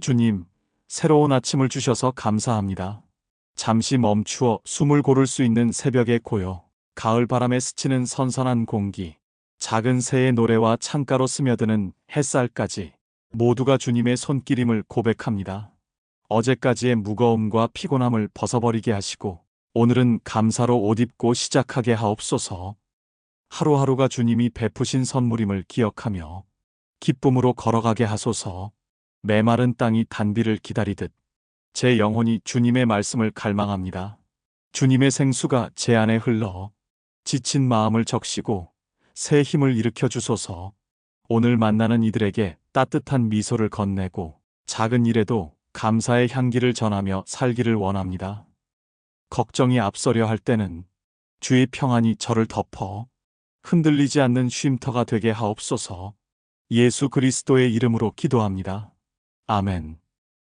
주님, 새로운 아침을 주셔서 감사합니다. 잠시 멈추어 숨을 고를 수 있는 새벽의 고요, 가을 바람에 스치는 선선한 공기, 작은 새의 노래와 창가로 스며드는 햇살까지 모두가 주님의 손길임을 고백합니다. 어제까지의 무거움과 피곤함을 벗어버리게 하시고 오늘은 감사로 옷 입고 시작하게 하옵소서. 하루하루가 주님이 베푸신 선물임을 기억하며 기쁨으로 걸어가게 하소서. 메마른 땅이 단비를 기다리듯 제 영혼이 주님의 말씀을 갈망합니다. 주님의 생수가 제 안에 흘러 지친 마음을 적시고 새 힘을 일으켜 주소서. 오늘 만나는 이들에게 따뜻한 미소를 건네고 작은 일에도 감사의 향기를 전하며 살기를 원합니다. 걱정이 앞서려 할 때는 주의 평안이 저를 덮어 흔들리지 않는 쉼터가 되게 하옵소서. 예수 그리스도의 이름으로 기도합니다. 아멘.